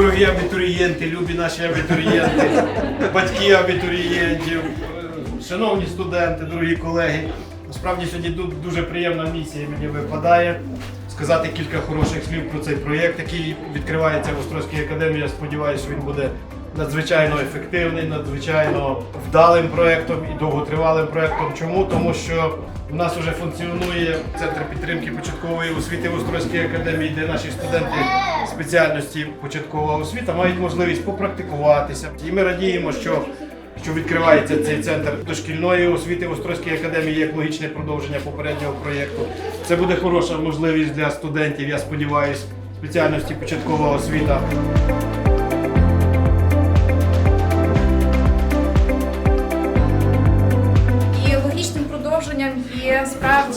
Дорогі абітурієнти, любі наші абітурієнти, батьки абітурієнтів, шановні студенти, дорогі колеги. Насправді сьогодні тут дуже приємна місія мені випадає сказати кілька хороших слів про цей проєкт, який відкривається в Острозькій академії. Я сподіваюся, він буде надзвичайно ефективний, надзвичайно вдалим проєктом і довготривалим проєктом. Чому? Тому що у нас вже функціонує центр підтримки початкової освіти в Острозькій академії, де наші студенти спеціальності початкова освіта мають можливість попрактикуватися. І ми радіємо, що що відкривається цей центр дошкільної освіти в Острозькій академії як логічне продовження попереднього проєкту. Це буде хороша можливість для студентів, я сподіваюся, спеціальності початкова освіта.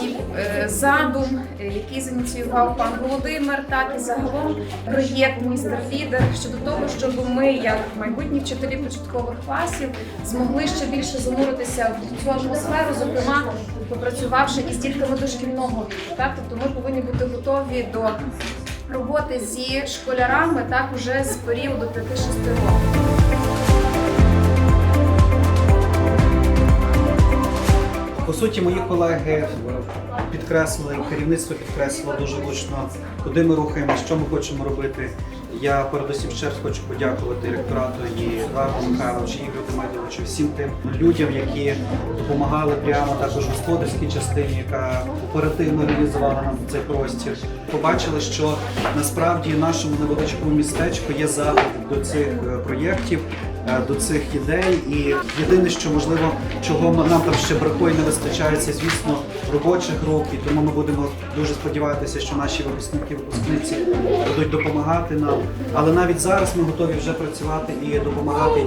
Є справді е, задум, е, який зініціював пан Володимир, так і загалом проєкт Містер Лідер щодо того, щоб ми, як майбутні вчителі початкових класів, змогли ще більше зануритися в цю атмосферу, зокрема попрацювавши із дітками дошкільного віку. Так, тобто ми повинні бути готові до роботи зі школярами так уже з періоду 5-6 років. Суті, мої колеги підкреслили, керівництво підкреслило дуже влучно, куди ми рухаємося, що ми хочемо робити. Я передусім ще раз хочу подякувати ректорату і Едуарду Михайловичу, Ігорю Демидовичу, всім тим людям, які допомагали прямо також господарській частині, яка оперативно реалізувала нам цей простір. Побачили, що насправді нашому невеличкому містечку є запит до цих е, проєктів е, до цих ідей. І єдине, що можливо, чого нам там ще бракує, не вистачає, це звісно робочих рук. І тому ми будемо дуже сподіватися, що наші випускники випускниці будуть допомагати нам. Але навіть зараз ми готові вже працювати і допомагати.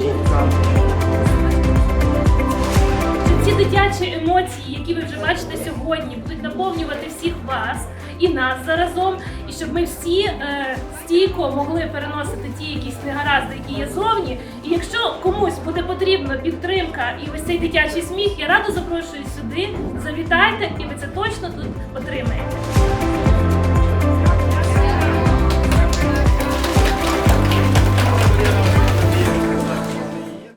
Щоб ці дитячі емоції, які ви вже бачите сьогодні, будуть наповнювати всіх вас і нас заразом, і щоб ми всі е, стійко могли переносити ті якісь негаразди, які є зовні. І якщо комусь буде потрібна підтримка і ось цей дитячий сміх, я радо запрошую сюди. Завітайте, і ви це точно тут отримаєте.